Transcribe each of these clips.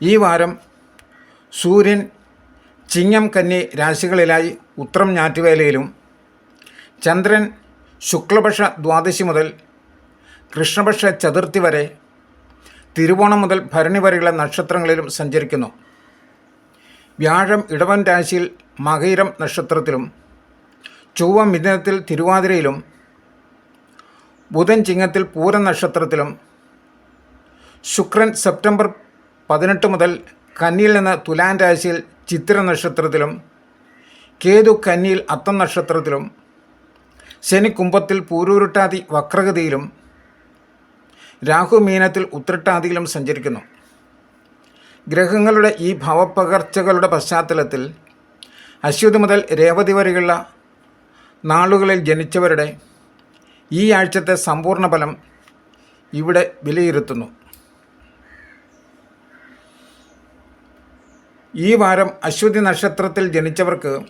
ഈ വാരം സൂര്യൻ ചിങ്ങം കന്നി രാശികളിലായി ഉത്രം ഞാറ്റുവേലയിലും ചന്ദ്രൻ ശുക്ലപക്ഷ ദ്വാദശി മുതൽ കൃഷ്ണപക്ഷ ചതുർത്ഥി വരെ തിരുവോണം മുതൽ ഭരണി വരെയുള്ള നക്ഷത്രങ്ങളിലും സഞ്ചരിക്കുന്നു. വ്യാഴം ഇടവൻ രാശിയിൽ മകയിരം നക്ഷത്രത്തിലും ചൊവ്വ മിഥുനത്തിൽ തിരുവാതിരയിലും ബുധൻ ചിങ്ങത്തിൽ പൂരം നക്ഷത്രത്തിലും ശുക്രൻ സെപ്റ്റംബർ പതിനെട്ട് മുതൽ കന്നിയിൽ നിന്ന് തുലാൻ രാശിയിൽ ചിത്ര നക്ഷത്രത്തിലും കേതു കന്നിയിൽ അത്തം നക്ഷത്രത്തിലും ശനി കുംഭത്തിൽ പൂരൂരുട്ടാതി വക്രഗതിയിലും രാഹു മീനത്തിൽ ഉത്രട്ടാതിയിലും സഞ്ചരിക്കുന്നു. ഗ്രഹങ്ങളുടെ ഈ ഭാവപ്പകർച്ചകളുടെ പശ്ചാത്തലത്തിൽ അശ്വതി മുതൽ രേവതി വരെയുള്ള നാളുകളിൽ ജനിച്ചവരുടെ ഈ ആഴ്ചത്തെ സമ്പൂർണ ഫലം ഇവിടെ വിലയിരുത്തുന്നു. ഈ വാരം അശ്വതി നക്ഷത്രത്തിൽ ജനിച്ചവർക്ക്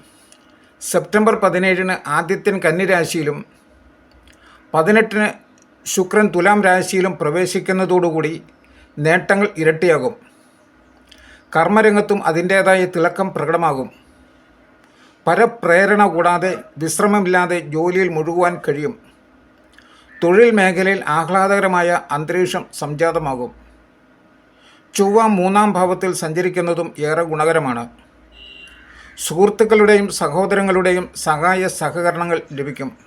സെപ്റ്റംബർ പതിനേഴിന് ആദിത്യൻ കന്നിരാശിയിലും പതിനെട്ടിന് ശുക്രൻ തുലാം രാശിയിലും പ്രവേശിക്കുന്നതോടുകൂടി നേട്ടങ്ങൾ ഇരട്ടിയാകും. കർമ്മരംഗത്തും അതിന്റേതായ തിളക്കം പ്രകടമാകും. പരപ്രേരണ കൂടാതെ വിശ്രമമില്ലാതെ ജോലിയിൽ മുഴുകുവാൻ കഴിയും. തൊഴിൽ മേഖലയിൽ ആഹ്ലാദകരമായ അന്തരീക്ഷം സംജാതമാകും. ചൊവ്വ മൂന്നാം ഭാവത്തിൽ സഞ്ചരിക്കുന്നതും ഏറെ ഗുണകരമാണ്. സുഹൃത്തുക്കളുടെയും സഹോദരങ്ങളുടെയും സഹായ സഹകരണങ്ങൾ ലഭിക്കും.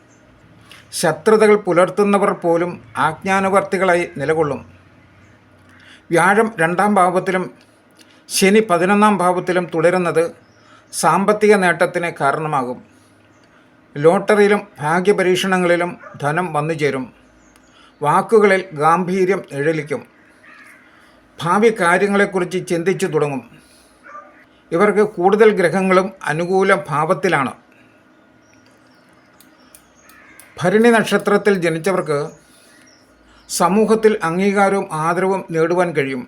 ശത്രുതകൾ പുലർത്തുന്നവർ പോലും ആജ്ഞാനുവർത്തികളായി നിലകൊള്ളും. വ്യാഴം രണ്ടാം ഭാവത്തിലും ശനി പതിനൊന്നാം ഭാവത്തിലും തുടരുന്നത് സാമ്പത്തിക നേട്ടത്തിന് കാരണമാകും. ലോട്ടറിയിലും ഭാഗ്യപരീക്ഷണങ്ങളിലും ധനം വന്നുചേരും. വാക്കുകളിൽ ഗാംഭീര്യം എഴലിക്കും. ഭാവി കാര്യങ്ങളെക്കുറിച്ച് ചിന്തിച്ചു തുടങ്ങും. ഇവർക്ക് കൂടുതൽ ഗ്രഹങ്ങളും അനുകൂല ഭാവത്തിലാണ്. ഭരണി നക്ഷത്രത്തിൽ ജനിച്ചവർക്ക് സമൂഹത്തിൽ അംഗീകാരവും ആദരവും നേടുവാൻ കഴിയും.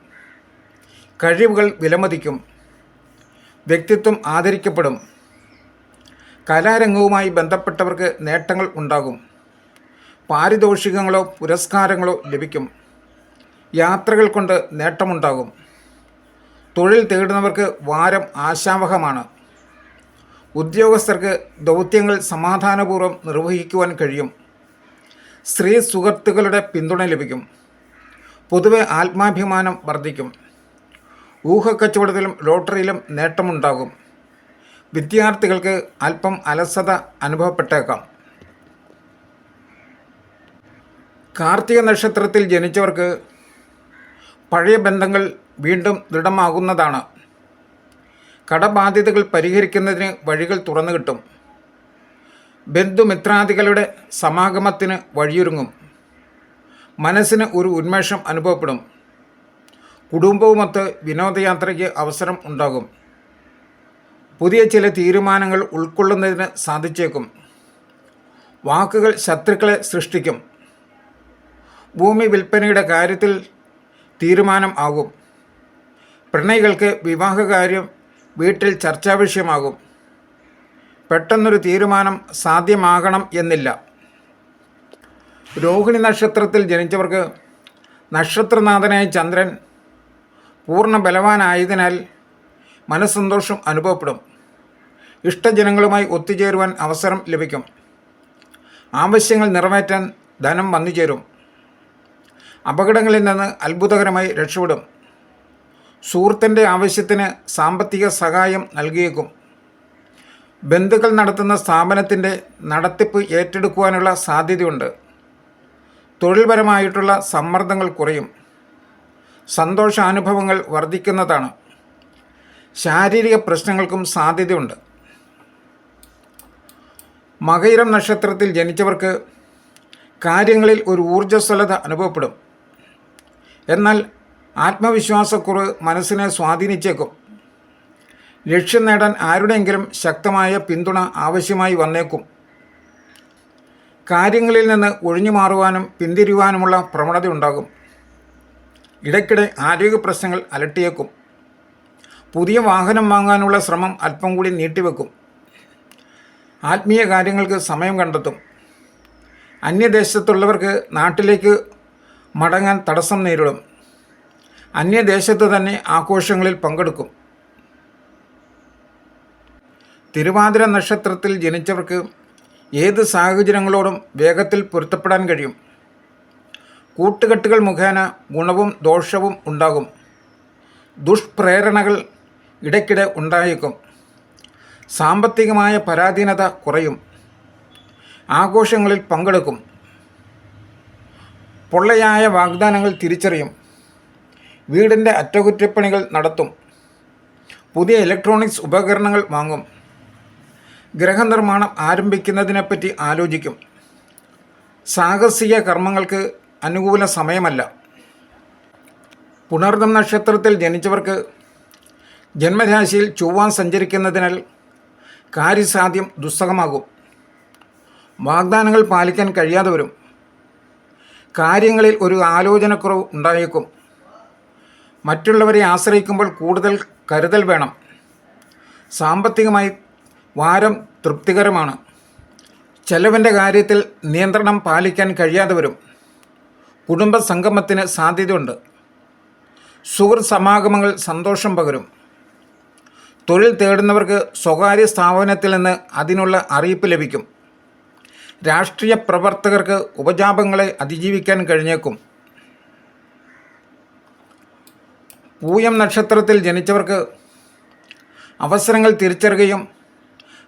കഴിവുകൾ വിലമതിക്കും. വ്യക്തിത്വം ആദരിക്കപ്പെടും. കലാരംഗവുമായി ബന്ധപ്പെട്ടവർക്ക് നേട്ടങ്ങൾ ഉണ്ടാകും. പാരിതോഷികങ്ങളോ പുരസ്കാരങ്ങളോ ലഭിക്കും. യാത്രകൾ കൊണ്ട് നേട്ടമുണ്ടാകും. തൊഴിൽ തേടുന്നവർക്ക് വാരം ആശാവഹമാണ്. ഉദ്യോഗസ്ഥർക്ക് ദൗത്യങ്ങൾ സമാധാനപൂർവം നിർവഹിക്കുവാൻ കഴിയും. സ്ത്രീ സുഹൃത്തുക്കളുടെ പിന്തുണ ലഭിക്കും. പൊതുവെ ആത്മാഭിമാനം വർദ്ധിക്കും. ഊഹക്കച്ചവടത്തിലും ലോട്ടറിയിലും നേട്ടമുണ്ടാകും. വിദ്യാർത്ഥികൾക്ക് അല്പം അലസത അനുഭവപ്പെട്ടേക്കാം. കാർത്തിക നക്ഷത്രത്തിൽ ജനിച്ചവർക്ക് പഴയ ബന്ധങ്ങൾ വീണ്ടും ദൃഢമാകുന്നതാണ്. കടബാധ്യതകൾ പരിഹരിക്കുന്നതിന് വഴികൾ തുറന്നു കിട്ടും. ബന്ധുമിത്രാദികളുടെ സമാഗമത്തിന് വഴിയൊരുങ്ങും. മനസ്സിന് ഒരു ഉന്മേഷം അനുഭവപ്പെടും. കുടുംബവുമൊത്ത് വിനോദയാത്രയ്ക്ക് അവസരം ഉണ്ടാകും. പുതിയ ചില തീരുമാനങ്ങൾ ഉൾക്കൊള്ളുന്നതിന് സാധിച്ചേക്കും. വാക്കുകൾ ശത്രുക്കളെ സൃഷ്ടിക്കും. ഭൂമി വിൽപ്പനയുടെ കാര്യത്തിൽ തീരുമാനം ആകും. പ്രണയികൾക്ക് വിവാഹകാര്യം വീട്ടിൽ ചർച്ചാ വിഷയമാകും. പെട്ടെന്നൊരു തീരുമാനം സാധ്യമാകണം എന്നില്ല. രോഹിണി നക്ഷത്രത്തിൽ ജനിച്ചവർക്ക് നക്ഷത്രനാഥനായ ചന്ദ്രൻ പൂർണ ബലവാനായതിനാൽ മനസ്സന്തോഷം അനുഭവപ്പെടും. ഇഷ്ടജനങ്ങളുമായി ഒത്തുചേരുവാൻ അവസരം ലഭിക്കും. ആവശ്യങ്ങൾ നിറവേറ്റാൻ ധനം വന്നുചേരും. അപകടങ്ങളിൽ നിന്ന് അത്ഭുതകരമായി രക്ഷപ്പെടും. സുഹൃത്തിന്റെ ആവശ്യത്തിന് സാമ്പത്തിക സഹായം നൽകിയേക്കും. ബന്ധുക്കൾ നടത്തുന്ന സ്ഥാപനത്തിന്റെ നടത്തിപ്പ് ഏറ്റെടുക്കുവാനുള്ള സാധ്യതയുണ്ട്. തൊഴിൽപരമായിട്ടുള്ള സമ്മർദ്ദങ്ങൾ കുറയും. സന്തോഷാനുഭവങ്ങൾ വർദ്ധിക്കുന്നതാണ്. ശാരീരിക പ്രശ്നങ്ങൾക്കും സാധ്യതയുണ്ട്. മകയിരം നക്ഷത്രത്തിൽ ജനിച്ചവർക്ക് കാര്യങ്ങളിൽ ഒരു ഊർജസ്വലത അനുഭവപ്പെടും. എന്നാൽ ആത്മവിശ്വാസക്കുറവ് മനസ്സിനെ സ്വാധീനിച്ചേക്കും. ലക്ഷ്യം നേടാൻ ആരുടെയെങ്കിലും ശക്തമായ പിന്തുണ ആവശ്യമായി വന്നേക്കും. കാര്യങ്ങളിൽ നിന്ന് ഒഴിഞ്ഞു മാറുവാനും പിന്തിരിയുവാനുമുള്ള പ്രവണത ഉണ്ടാകും. ഇടയ്ക്കിടെ ആരോഗ്യ പ്രശ്നങ്ങൾ അലട്ടിയേക്കും. പുതിയ വാഹനം വാങ്ങാനുള്ള ശ്രമം അല്പം കൂടി നീട്ടിവെക്കും. ആത്മീയ കാര്യങ്ങൾക്ക് സമയം കണ്ടെത്തും. അന്യദേശത്തുള്ളവർക്ക് നാട്ടിലേക്ക് മടങ്ങാൻ തടസ്സം നേരിടും. അന്യദേശത്ത് തന്നെ ആഘോഷങ്ങളിൽ പങ്കെടുക്കും. തിരുവാതിര നക്ഷത്രത്തിൽ ജനിച്ചവർക്ക് ഏത് സാഹചര്യങ്ങളോടും വേഗത്തിൽ പൊരുത്തപ്പെടാൻ കഴിയും. കൂട്ടുകെട്ടുകൾ മുഖേന ഗുണവും ദോഷവും ഉണ്ടാകും. ദുഷ്പ്രേരണകൾ ഇടയ്ക്കിടെ ഉണ്ടായേക്കും. സാമ്പത്തികമായ പരാധീനത കുറയും. ആഘോഷങ്ങളിൽ പങ്കെടുക്കും. പൊള്ളയായ വാഗ്ദാനങ്ങൾ തിരിച്ചറിയും. വീടിന്റെ അറ്റകുറ്റപ്പണികൾ നടത്തും. പുതിയ ഇലക്ട്രോണിക്സ് ഉപകരണങ്ങൾ വാങ്ങും. ഗ്രഹനിർമ്മാണം ആരംഭിക്കുന്നതിനെപ്പറ്റി ആലോചിക്കും. സാഹസിക കർമ്മങ്ങൾക്ക് അനുകൂല സമയമല്ല. പുണർദം നക്ഷത്രത്തിൽ ജനിച്ചവർക്ക് ജന്മരാശിയിൽ ചൊവ്വാൻ സഞ്ചരിക്കുന്നതിനാൽ കാര്യസാധ്യം ദുസ്സഹമാകും. വാഗ്ദാനങ്ങൾ പാലിക്കാൻ കഴിയാതെ വരും. കാര്യങ്ങളിൽ ഒരു ആലോചനക്കുറവ് ഉണ്ടായേക്കും. മറ്റുള്ളവരെ ആശ്രയിക്കുമ്പോൾ കൂടുതൽ കരുതൽ വേണം. സാമ്പത്തികമായി വാരം തൃപ്തികരമാണ്. ചെലവിന്റെ കാര്യത്തിൽ നിയന്ത്രണം പാലിക്കാൻ കഴിയാതെ വരും. കുടുംബ സംഗമത്തിന് സാധ്യതയുണ്ട്. സുഹൃത്ത് സമാഗമങ്ങൾ സന്തോഷം പകരും. തൊഴിൽ തേടുന്നവർക്ക് സ്വകാര്യ സ്ഥാപനത്തിൽ നിന്ന് അതിനുള്ള അറിയിപ്പ് ലഭിക്കും. രാഷ്ട്രീയ പ്രവർത്തകർക്ക് ഉപജാപങ്ങളെ അതിജീവിക്കാൻ കഴിഞ്ഞേക്കും. പൂയം നക്ഷത്രത്തിൽ ജനിച്ചവർക്ക് അവസരങ്ങൾ തിരിച്ചറിയുകയും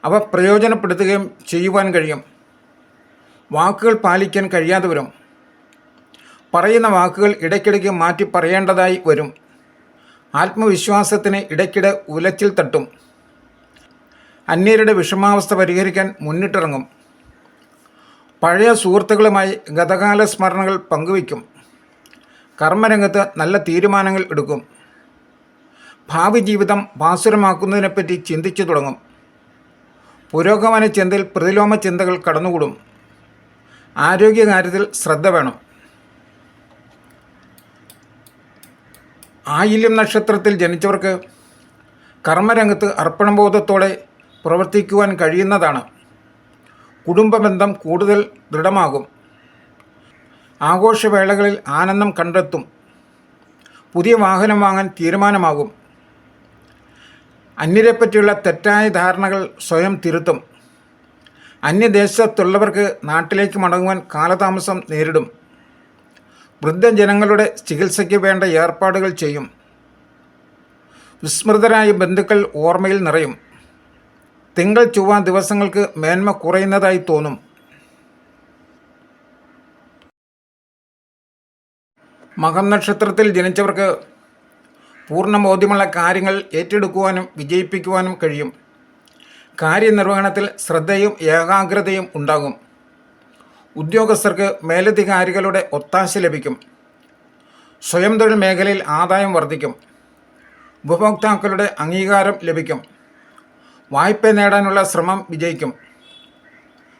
അവ പ്രയോജനപ്പെടുത്തുകയും ചെയ്യുവാൻ കഴിയും. വാക്കുകൾ പാലിക്കാൻ കഴിയാതെ വരും. പറയുന്ന വാക്കുകൾ ഇടയ്ക്കിടയ്ക്ക് മാറ്റി പറയേണ്ടതായി വരും. ആത്മവിശ്വാസത്തിന് ഇടയ്ക്കിടെ ഉലച്ചിൽ തട്ടും. അന്യരുടെ വിഷമാവസ്ഥ പരിഹരിക്കാൻ മുന്നിട്ടിറങ്ങും. പഴയ സുഹൃത്തുക്കളുമായി ഗതകാല സ്മരണകൾ പങ്കുവയ്ക്കും. കർമ്മരംഗത്ത് നല്ല തീരുമാനങ്ങൾ എടുക്കും. ഭാവി ജീവിതം ഭാസുരമാക്കുന്നതിനെപ്പറ്റി ചിന്തിച്ചു തുടങ്ങും. പുരോഗമന ചിന്തയിൽ പ്രതിലോമ ചിന്തകൾ കടന്നുകൂടും. ആരോഗ്യകാര്യത്തിൽ ശ്രദ്ധ വേണം. ആയില്യം നക്ഷത്രത്തിൽ ജനിച്ചവർക്ക് കർമ്മരംഗത്ത് അർപ്പണബോധത്തോടെ പ്രവർത്തിക്കുവാൻ കഴിയുന്നതാണ്. കുടുംബബന്ധം കൂടുതൽ ദൃഢമാകും. ആഘോഷവേളകളിൽ ആനന്ദം കണ്ടെത്തും. പുതിയ വാഹനം വാങ്ങാൻ തീരുമാനമാകും. അന്യരെപ്പറ്റിയുള്ള തെറ്റായ ധാരണകൾ സ്വയം തിരുത്തും. അന്യദേശത്തുള്ളവർക്ക് നാട്ടിലേക്ക് മടങ്ങുവാൻ കാലതാമസം നേരിടും. വൃദ്ധജനങ്ങളുടെ ചികിത്സയ്ക്ക് വേണ്ട ഏർപ്പാടുകൾ ചെയ്യും. വിസ്മൃതരായ ബന്ധുക്കൾ ഓർമ്മയിൽ നിറയും. തിങ്കൾ ചൊവ്വ ദിവസങ്ങൾക്ക് മേന്മ കുറയുന്നതായി തോന്നും. മകം നക്ഷത്രത്തിൽ ജനിച്ചവർക്ക് പൂർണ ബോധ്യമുള്ള കാര്യങ്ങൾ ഏറ്റെടുക്കുവാനും വിജയിപ്പിക്കുവാനും കഴിയും. കാര്യനിർവഹണത്തിൽ ശ്രദ്ധയും ഏകാഗ്രതയും ഉണ്ടാകും. ഉദ്യോഗസ്ഥർക്ക് മേലധികാരികളുടെ ഒത്താശ ലഭിക്കും. സ്വയം തൊഴിൽ മേഖലയിൽ ആദായം വർദ്ധിക്കും. ഉപഭോക്താക്കളുടെ അംഗീകാരം ലഭിക്കും. വായ്പ നേടാനുള്ള ശ്രമം വിജയിക്കും.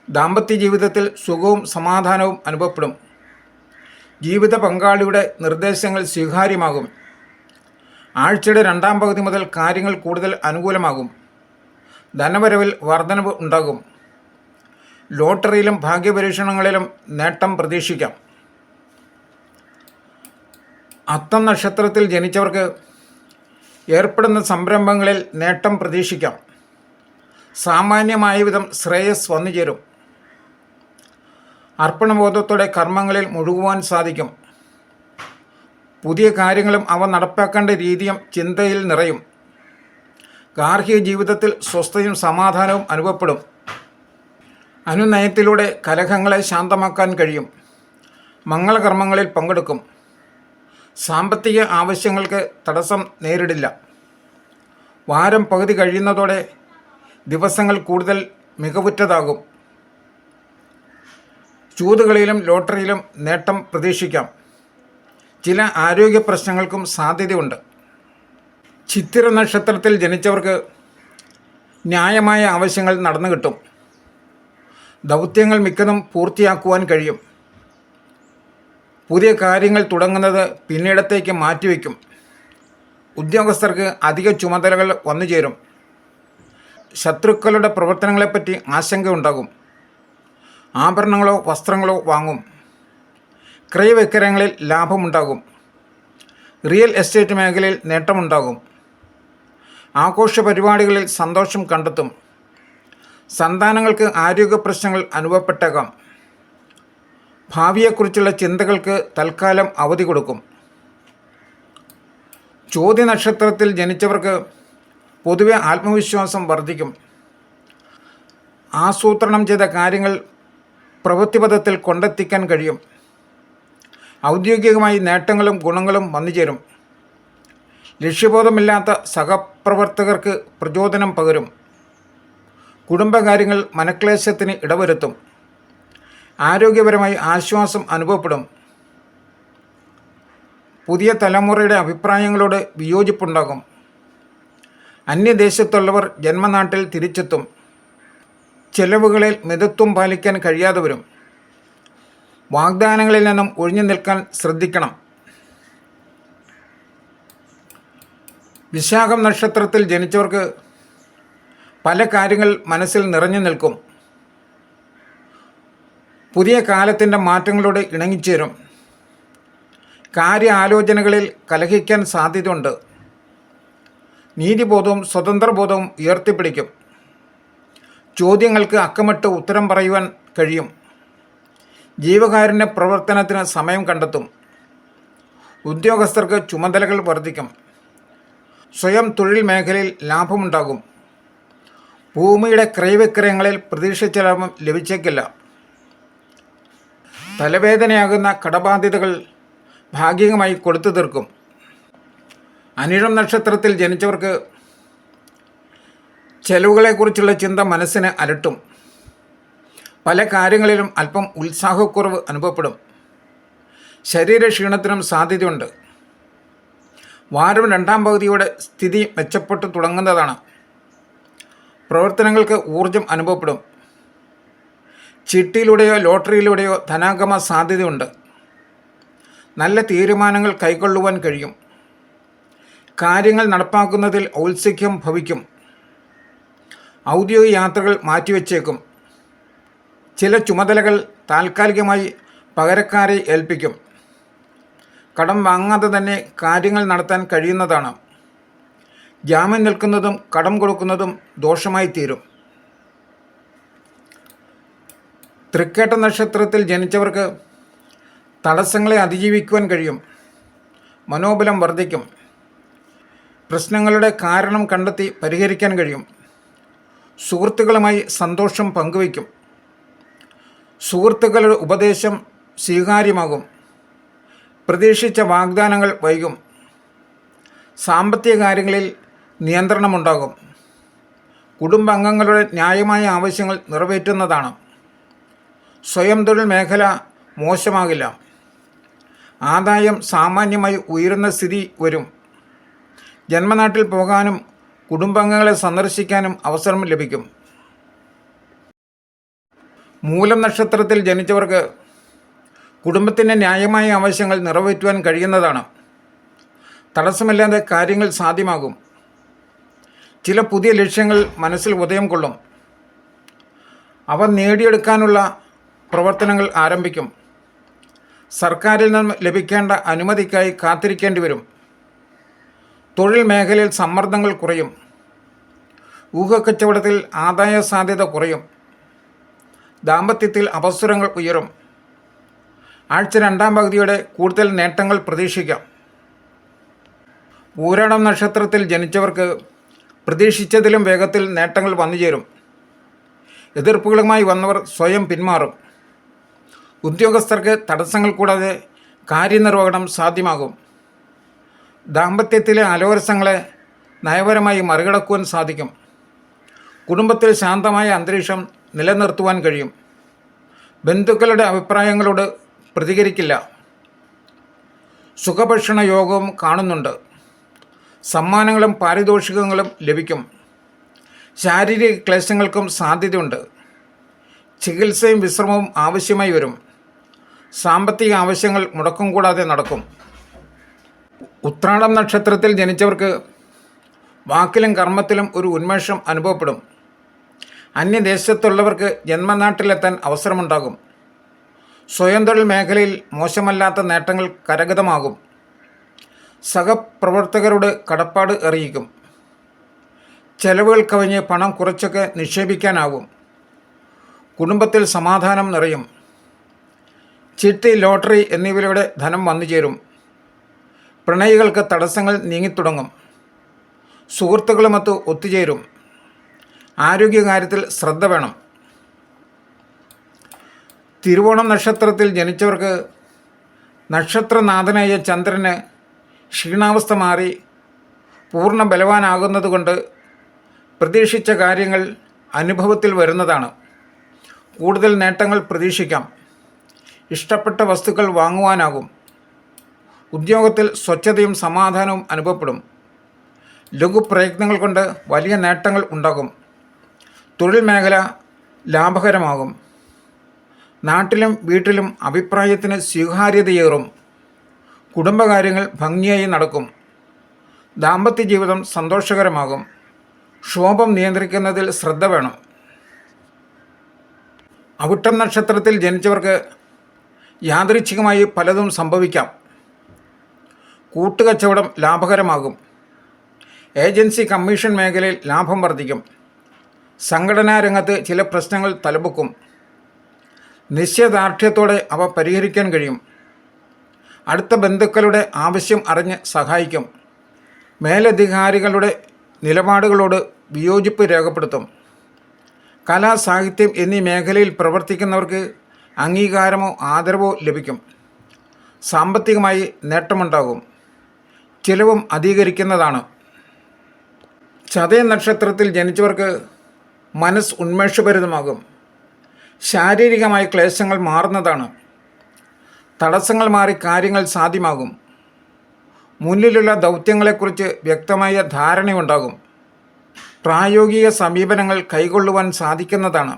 ദാമ്പത്യ ജീവിതത്തിൽ സുഖവും സമാധാനവും അനുഭവപ്പെടും. ജീവിത പങ്കാളിയുടെ നിർദ്ദേശങ്ങൾ സ്വീകാര്യമാകും. ആഴ്ചയുടെ രണ്ടാം പകുതി മുതൽ കാര്യങ്ങൾ കൂടുതൽ അനുകൂലമാകും. ധനവരവിൽ വർധനവ് ഉണ്ടാകും. ലോട്ടറിയിലും ഭാഗ്യപരീക്ഷണങ്ങളിലും നേട്ടം പ്രതീക്ഷിക്കാം. അത്തം നക്ഷത്രത്തിൽ ജനിച്ചവർക്ക് ഏർപ്പെടുന്ന സംരംഭങ്ങളിൽ നേട്ടം പ്രതീക്ഷിക്കാം. സാമാന്യമായ വിധം ശ്രേയസ് വന്നുചേരും അർപ്പണബോധത്തോടെ കർമ്മങ്ങളിൽ മുഴുകുവാൻ സാധിക്കും. പുതിയ കാര്യങ്ങളും അവ നടപ്പാക്കേണ്ട രീതിയും ചിന്തയിൽ നിറയും. ഗാർഹിക ജീവിതത്തിൽ സ്വസ്ഥയും സമാധാനവും അനുഭവപ്പെടും. അനുനയത്തിലൂടെ കലഹങ്ങളെ ശാന്തമാക്കാൻ കഴിയും. മംഗളകർമ്മങ്ങളിൽ പങ്കെടുക്കും. സാമ്പത്തിക ആവശ്യങ്ങൾക്ക് തടസ്സം നേരിടില്ല. വാരം പകുതി കഴിയുന്നതോടെ ദിവസങ്ങൾ കൂടുതൽ മികവുറ്റതാകും. ചൂതുകളിയിലും ലോട്ടറിയിലും നേട്ടം പ്രതീക്ഷിക്കാം. ചില ആരോഗ്യ പ്രശ്നങ്ങൾക്കും സാധ്യതയുണ്ട്. ചിത്തിര നക്ഷത്രത്തിൽ ജനിച്ചവർക്ക് ന്യായമായ ആവശ്യങ്ങൾ നടന്നു കിട്ടും. ദൗത്യങ്ങൾ മിക്കതും പൂർത്തിയാക്കുവാൻ കഴിയും. പുതിയ കാര്യങ്ങൾ തുടങ്ങുന്നത് പിന്നീടത്തേക്ക് മാറ്റിവെക്കും. ഉദ്യോഗസ്ഥർക്ക് അധിക ചുമതലകൾ വന്നു ചേരും ശത്രുക്കളുടെ പ്രവർത്തനങ്ങളെപ്പറ്റി ആശങ്കയുണ്ടാകും. ആഭരണങ്ങളോ വസ്ത്രങ്ങളോ വാങ്ങും. ക്രയവിക്രയങ്ങളിൽ ലാഭമുണ്ടാകും. റിയൽ എസ്റ്റേറ്റ് മേഖലയിൽ നേട്ടമുണ്ടാകും. ആഘോഷ പരിപാടികളിൽ സന്തോഷം കണ്ടെത്തും. സന്താനങ്ങൾക്ക് ആരോഗ്യ പ്രശ്നങ്ങൾ അനുഭവപ്പെട്ടേക്കാം. ഭാവിയെക്കുറിച്ചുള്ള ചിന്തകൾക്ക് തൽക്കാലം അവധി കൊടുക്കും. ചോദ്യ നക്ഷത്രത്തിൽ ജനിച്ചവർക്ക് പൊതുവെ ആത്മവിശ്വാസം വർദ്ധിക്കും. ആസൂത്രണം ചെയ്ത കാര്യങ്ങൾ പ്രവൃത്തിപഥത്തിൽ കൊണ്ടെത്തിക്കാൻ കഴിയും. ഔദ്യോഗികമായി നേട്ടങ്ങളും ഗുണങ്ങളും വന്നുചേരും. ലക്ഷ്യബോധമില്ലാത്ത സഹപ്രവർത്തകർക്ക് പ്രചോദനം പകരും. കുടുംബകാര്യങ്ങൾ മനക്ലേശത്തിന് ഇടവരുത്തും. ആരോഗ്യപരമായി ആശ്വാസം അനുഭവപ്പെടും. പുതിയ തലമുറയുടെ അഭിപ്രായങ്ങളോട് വിയോജിപ്പുണ്ടാകും. അന്യദേശത്തുള്ളവർ ജന്മനാട്ടിൽ തിരിച്ചെത്തും. ചെലവുകളിൽ മിതത്വം പാലിക്കാൻ കഴിയാതെ വരും വാഗ്ദാനങ്ങളിൽ നിന്നും ഒഴിഞ്ഞു നിൽക്കാൻ ശ്രദ്ധിക്കണം. വിശാഖം നക്ഷത്രത്തിൽ ജനിച്ചവർക്ക് പല കാര്യങ്ങൾ മനസ്സിൽ നിറഞ്ഞു നിൽക്കും. പുതിയ കാലത്തിന്റെ മാറ്റങ്ങളോട് ഇണങ്ങിച്ചേരും. കാര്യ ആലോചനകളിൽ കലഹിക്കാൻ സാധ്യതയുണ്ട്. നീതിബോധവും സ്വതന്ത്രബോധവും ഉയർത്തിപ്പിടിക്കും. ചോദ്യങ്ങൾക്ക് അക്കമിട്ട് ഉത്തരം പറയുവാൻ കഴിയും. ജീവകാരുണ്യ പ്രവർത്തനത്തിന് സമയം കണ്ടെത്തും. ഉദ്യോഗസ്ഥർക്ക് ചുമതലകൾ വർദ്ധിക്കും. സ്വയം തൊഴിൽ മേഖലയിൽ ലാഭമുണ്ടാകും. ഭൂമിയുടെ ക്രയവിക്രയങ്ങളിൽ പ്രതീക്ഷിച്ച ലാഭം ലഭിച്ചേക്കില്ല. തലവേദനയാകുന്ന കടബാധ്യതകൾ ഭാഗികമായി കൊടുത്തു തീർക്കും. അനിഴം നക്ഷത്രത്തിൽ ജനിച്ചവർക്ക് ചെലവുകളെക്കുറിച്ചുള്ള ചിന്ത മനസ്സിനെ അലട്ടും. പല കാര്യങ്ങളിലും അല്പം ഉത്സാഹക്കുറവ് അനുഭവപ്പെടും. ശരീരക്ഷീണത്തിനും സാധ്യതയുണ്ട്. വാരം രണ്ടാം പകുതിയോടെ സ്ഥിതി മെച്ചപ്പെട്ടു തുടങ്ങുന്നതാണ്. പ്രവർത്തനങ്ങൾക്ക് ഊർജം അനുഭവപ്പെടും. ചിട്ടിയിലൂടെയോ ലോട്ടറിയിലൂടെയോ ധനാഗമ സാധ്യതയുണ്ട്. നല്ല തീരുമാനങ്ങൾ കൈക്കൊള്ളുവാൻ കഴിയും. കാര്യങ്ങൾ നടപ്പാക്കുന്നതിൽ ഔത്സുക്യം ഭവിക്കും. ഔദ്യോഗിക യാത്രകൾ മാറ്റിവെച്ചേക്കും. ചില ചുമതലകൾ താൽക്കാലികമായി പകരക്കാരെ ഏൽപ്പിക്കും. കടം വാങ്ങാതെ തന്നെ കാര്യങ്ങൾ നടത്താൻ കഴിയുന്നതാണ്. ജാമ്യം നിൽക്കുന്നതും കടം കൊടുക്കുന്നതും ദോഷമായി തീരും. തൃക്കേട്ട നക്ഷത്രത്തിൽ ജനിച്ചവർക്ക് തടസ്സങ്ങളെ അതിജീവിക്കുവാൻ കഴിയും. മനോബലം വർദ്ധിക്കും. പ്രശ്നങ്ങളുടെ കാരണം കണ്ടെത്തി പരിഹരിക്കാൻ കഴിയും. സുഹൃത്തുക്കളുമായി സന്തോഷം പങ്കുവയ്ക്കും. സുഹൃത്തുക്കളുടെ ഉപദേശം സ്വീകാര്യമാകും. പ്രതീക്ഷിച്ച വാഗ്ദാനങ്ങൾ വൈകും. സാമ്പത്തിക കാര്യങ്ങളിൽ നിയന്ത്രണമുണ്ടാകും. കുടുംബാംഗങ്ങളുടെ ന്യായമായ ആവശ്യങ്ങൾ നിറവേറ്റുന്നതാണ്. സ്വയം തൊഴിൽ മേഖല മോശമാകില്ല. ആദായം സാമാന്യമായി ഉയരുന്ന സ്ഥിതി വരും. ജന്മനാട്ടിൽ പോകാനും കുടുംബാംഗങ്ങളെ സന്ദർശിക്കാനും അവസരം ലഭിക്കും. മൂലം നക്ഷത്രത്തിൽ ജനിച്ചവർക്ക് കുടുംബത്തിന്റെ ന്യായമായ ആവശ്യങ്ങൾ നിറവേറ്റുവാൻ കഴിയുന്നതാണ്. തടസ്സമില്ലാതെ കാര്യങ്ങൾ സാധ്യമാകും. ചില പുതിയ ലക്ഷ്യങ്ങൾ മനസ്സിൽ ഉദയം കൊള്ളും. അവ നേടിയെടുക്കാനുള്ള പ്രവർത്തനങ്ങൾ ആരംഭിക്കും. സർക്കാരിൽ നിന്നും ലഭിക്കേണ്ട അനുമതിക്കായി കാത്തിരിക്കേണ്ടി വരും. തൊഴിൽ മേഖലയിൽ സമ്മർദ്ദങ്ങൾ കുറയും. ഊഹക്കച്ചവടത്തിൽ ആദായ സാധ്യത കുറയും. ദാമ്പത്യത്തിൽ അവസരങ്ങൾ ഉയരും. ആഴ്ച രണ്ടാം പകുതിയുടെ കൂടുതൽ നേട്ടങ്ങൾ പ്രതീക്ഷിക്കാം. ഊരാടം നക്ഷത്രത്തിൽ ജനിച്ചവർക്ക് പ്രതീക്ഷിച്ചതിലും വേഗത്തിൽ നേട്ടങ്ങൾ വന്നുചേരും. എതിർപ്പുകളുമായി വന്നവർ സ്വയം പിന്മാറും. ഉദ്യോഗസ്ഥർക്ക് തടസ്സങ്ങൾ കൂടാതെ കാര്യനിർവഹണം സാധ്യമാകും. ദാമ്പത്യത്തിലെ അലോരസങ്ങളെ നയപരമായി മറികടക്കുവാൻ സാധിക്കും. കുടുംബത്തിൽ ശാന്തമായ അന്തരീക്ഷം നിലനിർത്തുവാൻ കഴിയും. ബന്ധുക്കളുടെ അഭിപ്രായങ്ങളോട് പ്രതികരിക്കില്ല. സുഖഭക്ഷണ യോഗവും കാണുന്നുണ്ട്. സമ്മാനങ്ങളും പാരിതോഷികങ്ങളും ലഭിക്കും. ശാരീരിക ക്ലേശങ്ങൾക്കും സാധ്യതയുണ്ട്. ചികിത്സയും വിശ്രമവും ആവശ്യമായി വരും. സാമ്പത്തിക ആവശ്യങ്ങൾ മുടക്കം കൂടാതെ നടക്കും. ഉത്രാടം നക്ഷത്രത്തിൽ ജനിച്ചവർക്ക് വാക്കിലും കർമ്മത്തിലും ഒരു ഉന്മേഷം അനുഭവപ്പെടും. അന്യദേശത്തുള്ളവർക്ക് ജന്മനാട്ടിലെത്താൻ അവസരമുണ്ടാകും. സ്വയം തൊഴിൽ മേഖലയിൽ മോശമല്ലാത്ത നേട്ടങ്ങൾ കരഗതമാകും. സഹപ്രവർത്തകരോട് കടപ്പാട് അറിയിക്കും. ചെലവുകൾ കവിഞ്ഞ് പണം കുറച്ചൊക്കെ നിക്ഷേപിക്കാനാകും കുടുംബത്തിൽ സമാധാനം നിറയും. ചിട്ടി ലോട്ടറി എന്നിവയിലൂടെ ധനം വന്നു ചേരും പ്രണയികൾക്ക് തടസ്സങ്ങൾ നീങ്ങിത്തുടങ്ങും. സുഹൃത്തുക്കളുമൊത്ത് ഒത്തുചേരും. ആരോഗ്യകാര്യത്തിൽ ശ്രദ്ധ വേണം. തിരുവോണം നക്ഷത്രത്തിൽ ജനിച്ചവർക്ക് നക്ഷത്രനാഥനായ ചന്ദ്രന് ക്ഷീണാവസ്ഥ മാറി പൂർണ ബലവാനാകുന്നതുകൊണ്ട് പ്രതീക്ഷിച്ച കാര്യങ്ങൾ അനുഭവത്തിൽ വരുന്നതാണ്. കൂടുതൽ നേട്ടങ്ങൾ പ്രതീക്ഷിക്കാം. ഇഷ്ടപ്പെട്ട വസ്തുക്കൾ വാങ്ങുവാനാകും. ഉദ്യോഗത്തിൽ സ്വച്ഛതയും സമാധാനവും അനുഭവപ്പെടും. ലഘു പ്രയത്നങ്ങൾ കൊണ്ട് വലിയ നേട്ടങ്ങൾ ഉണ്ടാകും. തൊഴിൽ മേഖല ലാഭകരമാകും. നാട്ടിലും വീട്ടിലും അഭിപ്രായത്തിന് സ്വീകാര്യതയേറും. കുടുംബകാര്യങ്ങൾ ഭംഗിയായി നടക്കും. ദാമ്പത്യ ജീവിതം സന്തോഷകരമാകും. ക്ഷോഭം നിയന്ത്രിക്കുന്നതിൽ ശ്രദ്ധ വേണം. അവിട്ടം നക്ഷത്രത്തിൽ ജനിച്ചവർക്ക് യാദൃച്ഛികമായി പലതും സംഭവിക്കാം. കൂട്ടുകച്ചവടം ലാഭകരമാകും. ഏജൻസി കമ്മീഷൻ മേഖലയിൽ ലാഭം വർദ്ധിക്കും. സംഘടനാ രംഗത്ത് ചില പ്രശ്നങ്ങൾ തലപൊക്കും. നിശ്ചയദാർഢ്യത്തോടെ അവ പരിഹരിക്കാൻ കഴിയും. അടുത്ത ബന്ധുക്കളുടെ ആവശ്യം അറിഞ്ഞ് സഹായിക്കും. മേലധികാരികളുടെ നിലപാടുകളോട് വിയോജിപ്പ് രേഖപ്പെടുത്തും. കലാ സാഹിത്യം എന്നീ മേഖലയിൽ പ്രവർത്തിക്കുന്നവർക്ക് അംഗീകാരമോ ആദരവോ ലഭിക്കും. സാമ്പത്തികമായി നേട്ടമുണ്ടാകും. ചിലവും അധികരിക്കുന്നതാണ്. ചതയ നക്ഷത്രത്തിൽ ജനിച്ചവർക്ക് മനസ്സ് ഉന്മേഷഭരിതമാകും. ശാരീരികമായ ക്ലേശങ്ങൾ മാറുന്നതാണ്. തടസ്സങ്ങൾ മാറി കാര്യങ്ങൾ സാധ്യമാകും. മുന്നിലുള്ള ദൗത്യങ്ങളെക്കുറിച്ച് വ്യക്തമായ ധാരണയുണ്ടാകും. പ്രായോഗിക സമീപനങ്ങൾ കൈകൊള്ളുവാൻ സാധിക്കുന്നതാണ്.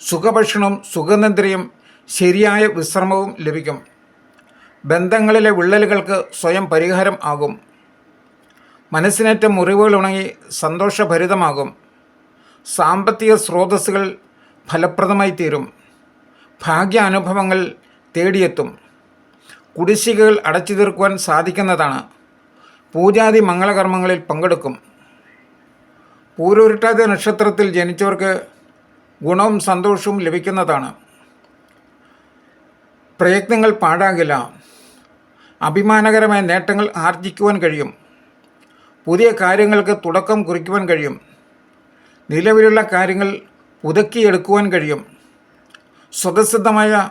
സുഖഭക്ഷണവും സുഗന്ധദ്രയും ശരിയായ വിശ്രമവും ലഭിക്കും. ബന്ധങ്ങളിലെ വിള്ളലുകൾക്ക് സ്വയം പരിഹാരം ആകും. മനസ്സിനേറ്റ മുറിവുകൾ ഉണങ്ങി സന്തോഷഭരിതമാകും. സാമ്പത്തിക സ്രോതസ്സുകൾ ഫലപ്രദമായി തീരും. ഭാഗ്യാനുഭവങ്ങൾ തേടിയെത്തും. കുടിശ്ശികകൾ അടച്ചു തീർക്കുവാൻ സാധിക്കുന്നതാണ്. പൂജാതി മംഗളകർമ്മങ്ങളിൽ പങ്കെടുക്കും. പൂരൂരുട്ടാതി നക്ഷത്രത്തിൽ ജനിച്ചവർക്ക് ഗുണവും സന്തോഷവും ലഭിക്കുന്നതാണ്. പ്രയത്നങ്ങൾ പാഴാകില്ല. അഭിമാനകരമായ നേട്ടങ്ങൾ ആർജിക്കുവാൻ കഴിയും. പുതിയ കാര്യങ്ങൾക്ക് തുടക്കം കുറിക്കുവാൻ കഴിയും. നിലവിലുള്ള കാര്യങ്ങൾ പുതുക്കിയെടുക്കുവാൻ കഴിയും. സ്വതസിദ്ധമായ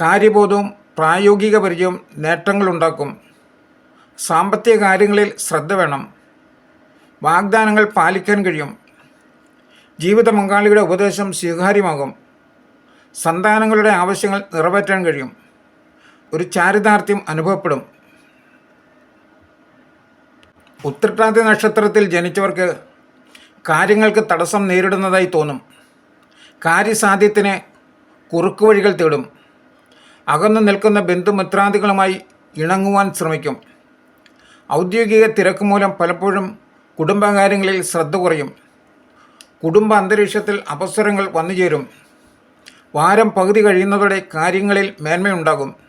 കാര്യബോധവും പ്രായോഗിക പരിചയവും നേട്ടങ്ങളുണ്ടാക്കും സാമ്പത്തിക കാര്യങ്ങളിൽ ശ്രദ്ധ വേണം. വാഗ്ദാനങ്ങൾ പാലിക്കാൻ കഴിയും. ജീവിത പങ്കാളിയുടെ ഉപദേശം സ്വീകാര്യമാകും. സന്താനങ്ങളുടെ ആവശ്യങ്ങൾ നിറവേറ്റാൻ കഴിയും. ഒരു ചാരിതാർത്ഥ്യം അനുഭവപ്പെടും. ഉത്രട്ടാതി നക്ഷത്രത്തിൽ ജനിച്ചവർക്ക് കാര്യങ്ങൾക്ക് തടസ്സം നേരിടുന്നതായി തോന്നും. കാര്യസാധ്യത്തിന് കുറുക്കുവഴികൾ തേടും. അകന്നു നിൽക്കുന്ന ബന്ധുമിത്രാദികളുമായി ഇണങ്ങുവാൻ ശ്രമിക്കും. ഔദ്യോഗിക തിരക്ക് മൂലം പലപ്പോഴും കുടുംബകാര്യങ്ങളിൽ ശ്രദ്ധ കുറയും. കുടുംബ അന്തരീക്ഷത്തിൽ അപസ്വരങ്ങൾ വന്നുചേരും. വാരം പകുതി കഴിയുന്നതോടെ കാര്യങ്ങളിൽ മേന്മയുണ്ടാകും.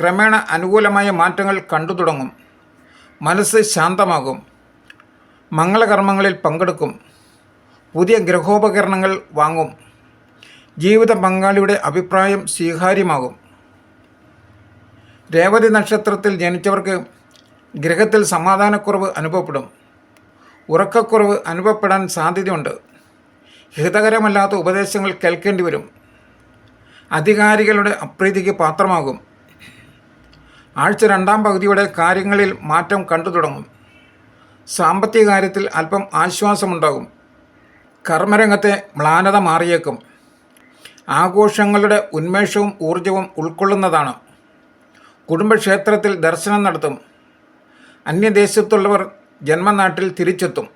ക്രമേണ അനുകൂലമായ മാറ്റങ്ങൾ കണ്ടു തുടങ്ങും. മനസ്സ് ശാന്തമാകും. മംഗളകർമ്മങ്ങളിൽ പങ്കെടുക്കും. പുതിയ ഗ്രഹോപകരണങ്ങൾ വാങ്ങും. ജീവിത പങ്കാളിയുടെ അഭിപ്രായം സ്വീകാര്യമാകും. രേവതി നക്ഷത്രത്തിൽ ജനിച്ചവർക്ക് ഗ്രഹത്തിൽ സമാധാനക്കുറവ് അനുഭവപ്പെടും. ഉറക്കക്കുറവ് അനുഭവപ്പെടാൻ സാധ്യതയുണ്ട്. ഹിതകരമല്ലാത്ത ഉപദേശങ്ങൾ കേൾക്കേണ്ടി വരും. അധികാരികളുടെ അപ്രീതിക്ക് പാത്രമാകും. ആഴ്ച രണ്ടാം പകുതിയോടെ കാര്യങ്ങളിൽ മാറ്റം കണ്ടു തുടങ്ങും. സാമ്പത്തിക കാര്യത്തിൽ അല്പം ആശ്വാസമുണ്ടാകും. കർമ്മരംഗത്തെ മ്ലാനത മാറിയേക്കും. ആഘോഷങ്ങളുടെ ഉന്മേഷവും ഊർജവും ഉൾക്കൊള്ളുന്നതാണ്. കുടുംബക്ഷേത്രത്തിൽ ദർശനം നടത്തും. അന്യദേശത്തുള്ളവർ ജന്മനാട്ടിൽ തിരിച്ചെത്തും.